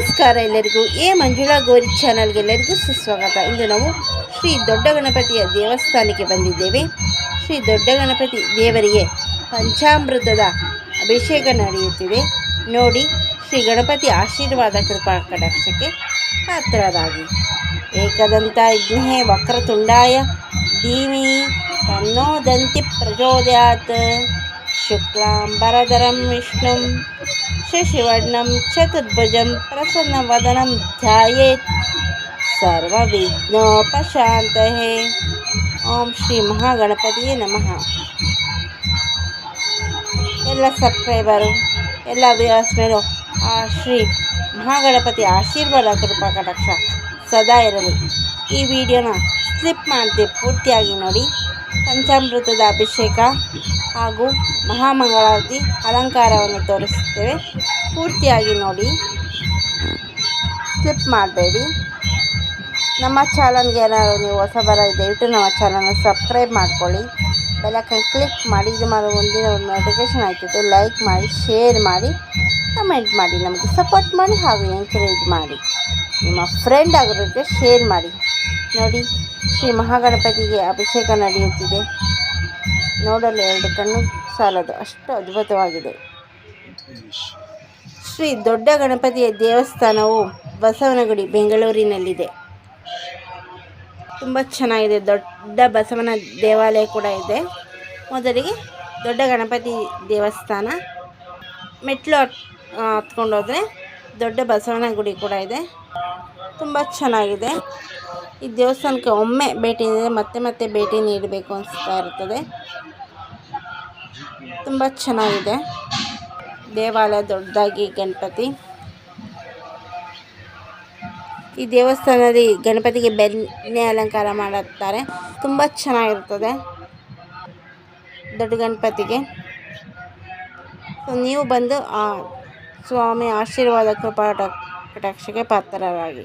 ನಮಸ್ಕಾರ ಎಲ್ಲರಿಗೂ. ಎ ಮಂಜುಳಾ ಗೋರಿ ಚಾನಲ್ಗೆ ಎಲ್ಲರಿಗೂ ಸುಸ್ವಾಗತ. ಇಂದು ನಾವು ಶ್ರೀ ದೊಡ್ಡ ಗಣಪತಿಯ ದೇವಸ್ಥಾನಕ್ಕೆ ಬಂದಿದ್ದೇವೆ. ಶ್ರೀ ದೊಡ್ಡ ಗಣಪತಿ ದೇವರಿಗೆ ಪಂಚಾಮೃತದ ಅಭಿಷೇಕ ನಡೆಯುತ್ತಿದೆ. ನೋಡಿ, ಶ್ರೀ ಗಣಪತಿ ಆಶೀರ್ವಾದ ಕೃಪಾ ಕಟಾಕ್ಷಕ್ಕೆ ಪಾತ್ರರಾಗಿ. ಏಕದಂತ ವಿಘ್ನೇ ವಕ್ರತುಂಡಾಯ ಧೀಮಿ ತನ್ನೋ ದಂತಿ ಪ್ರಚೋದಯಾತ್. ಶುಕ್ಲಾಂಬರಧರಂ ವಿಷ್ಣುಂ ಶಶಿವರ್ಣಂ ಚತುರ್ಭುಜಂ प्रसन्नवदनं ಧ್ಯಾಯೇತ್ सर्वविघ्नोपशान्तये। ಓಂ ಶ್ರೀ ಮಹಾಗಣಪತಿಯೇ ನಮಃ ಎಲ್ಲ ಸಬ್ಸ್ಕ್ರೈಬರು, ಎಲ್ಲ ವ್ಯೂವರ್ಸ್ ಮೇಲೂ ಆ ಶ್ರೀ ಮಹಾಗಣಪತಿ ಆಶೀರ್ವಾದ ಕೃಪಾ ಕಟಾಕ್ಷ ಸದಾ ಇರಲಿ. ಈ ವಿಡಿಯೋನ ಸ್ಲಿಪ್ ಮಾಡದೆ ಪೂರ್ತಿಯಾಗಿ ನೋಡಿ. ಪಂಚಾಮೃತದ ಅಭಿಷೇಕ ಹಾಗೂ ಮಹಾಮಂಗಳಾರತಿ ಅಲಂಕಾರವನ್ನು ತೋರಿಸುತ್ತೇವೆ. ಪೂರ್ತಿಯಾಗಿ ನೋಡಿ. ಸ್ಲಿಪ್ ಮಾಡಬೇಡಿ. ನಮ್ಮ ಚಾನಲ್ಗೆ ಏನಾದರೂ ನೀವು ಹೊಸಬರ ದಯವಿಟ್ಟು ನಮ್ಮ ಚಾನಲ್ನ ಸಬ್ಸ್ಕ್ರೈಬ್ ಮಾಡ್ಕೊಳ್ಳಿ. ಬೆಲಕನ್ನು ಕ್ಲಿಕ್ ಮಾಡಿ. ಇದು ಮಾಡೋ ಮುಂದಿನ ಒಂದು ನೋಟಿಫಿಕೇಷನ್ ಆಗ್ತದೆ ಲೈಕ್ ಮಾಡಿ, ಶೇರ್ ಮಾಡಿ, ಕಮೆಂಟ್ ಮಾಡಿ. ನಮಗೆ ಸಪೋರ್ಟ್ ಮಾಡಿ ಹಾಗೂ ಎಂಕರೇಜ್ ಮಾಡಿ. ನಿಮ್ಮ ಫ್ರೆಂಡ್ ಆಗಿರೋಕ್ಕೆ ಶೇರ್ ಮಾಡಿ. ನೋಡಿ, ಶ್ರೀ ಮಹಾಗಣಪತಿಗೆ ಅಭಿಷೇಕ ನಡೆಯುತ್ತಿದೆ. ನೋಡಲು ಎರಡು ಕಣ್ಣು. ಸಾಲದು. ಅಷ್ಟು ಅದ್ಭುತವಾಗಿದೆ. ಶ್ರೀ ದೊಡ್ಡ ಗಣಪತಿಯ ದೇವಸ್ಥಾನವು ಬಸವನಗುಡಿ ಬೆಂಗಳೂರಿನಲ್ಲಿದೆ. ತುಂಬ ಚೆನ್ನಾಗಿದೆ. ದೊಡ್ಡ ಬಸವನ ದೇವಾಲಯ ಕೂಡ ಇದೆ. ಮೊದಲಿಗೆ ದೊಡ್ಡ ಗಣಪತಿ ದೇವಸ್ಥಾನ. ಮೆಟ್ಲು ಹತ್ ಹತ್ಕೊಂಡು ಹೋದರೆ ದೊಡ್ಡ ಬಸವನ ಗುಡಿ ಕೂಡ ಇದೆ. ತುಂಬ ಚೆನ್ನಾಗಿದೆ. ಈ ದೇವಸ್ಥಾನಕ್ಕೆ ಒಮ್ಮೆ ಭೇಟಿ ನೀಡಿದರೆ ಮತ್ತೆ ಮತ್ತೆ ಭೇಟಿ ನೀಡಬೇಕು ಅನಿಸ್ತಾ ಇರ್ತದೆ. ತುಂಬ ಚೆನ್ನಾಗಿದೆ. ದೇವಾಲಯ ದೊಡ್ಡದಾಗಿ ಗಣಪತಿ. ಈ ದೇವಸ್ಥಾನದಲ್ಲಿ ಗಣಪತಿಗೆ ಬೆನ್ನೆ ಅಲಂಕಾರ ಮಾಡುತ್ತಾರೆ. ತುಂಬ ಚೆನ್ನಾಗಿರ್ತದೆ ದೊಡ್ಡ ಗಣಪತಿಗೆ. ನೀವು ಬಂದು ಆ ಸ್ವಾಮಿ ಆಶೀರ್ವಾದ ಕೃಪಾ ಕಟಾಕ್ಷಕ್ಕೆ ಪಾತ್ರರಾಗಿ.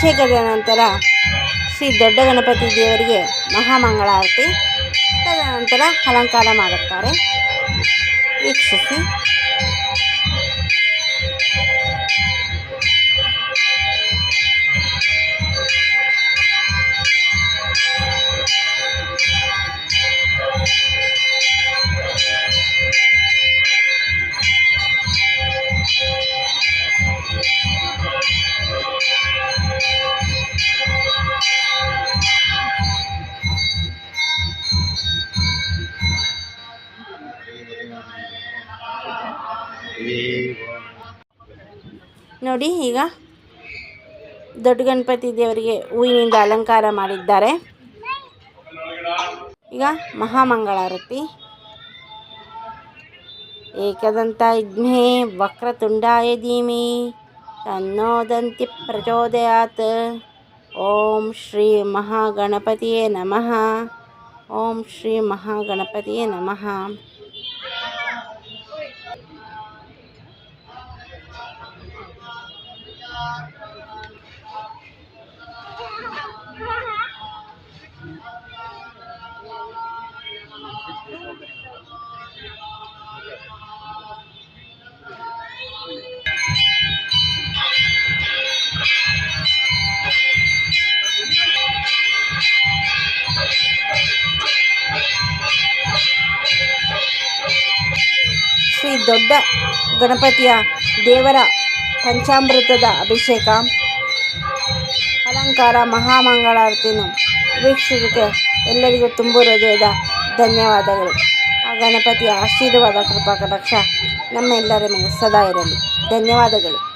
ಅಭಿಷೇಕದ ನಂತರ ಶ್ರೀ ದೊಡ್ಡ ಗಣಪತಿ ದೇವರಿಗೆ ಮಹಾಮಂಗಳಾರತಿ ತದನಂತರ ಅಲಂಕಾರ ಮಾಡುತ್ತಾರೆ. ವೀಕ್ಷಿಸಿ. ನೋಡಿ, ಈಗ ದೊಡ್ಡ ಗಣಪತಿ ದೇವರಿಗೆ ಹೂವಿನಿಂದ ಅಲಂಕಾರ ಮಾಡಿದ್ದಾರೆ. ಈಗ ಮಹಾಮಂಗಳಾರತಿ. ಏಕದಂತ ಇದ್ಮೇ ವಕ್ರತುಂಡಾಯ ಧೀಮಿ ತನ್ನೋದಂತಿ ಪ್ರಚೋದಯಾತ್. ಓಂ ಶ್ರೀ ಮಹಾಗಣಪತಿಯೇ ನಮಃ. ಓಂ ಶ್ರೀ ಮಹಾಗಣಪತಿಯೇ ನಮಃ. ದೊಡ್ಡ ಗಣಪತಿಯ ದೇವರ ಪಂಚಾಮೃತದ ಅಭಿಷೇಕ, ಅಲಂಕಾರ, ಮಹಾಮಂಗಳಾರತಿಯನ್ನು ವೀಕ್ಷಿಸೋದಕ್ಕೆ ಎಲ್ಲರಿಗೂ ತುಂಬು ಹೃದಯದ ಧನ್ಯವಾದಗಳು. ಆ ಗಣಪತಿಯ ಆಶೀರ್ವಾದ, ಕೃಪಾ, ಕಟಾಕ್ಷ ನಮ್ಮೆಲ್ಲರ ಮೇಲೆ ಸದಾ ಇರಲಿ. ಧನ್ಯವಾದಗಳು.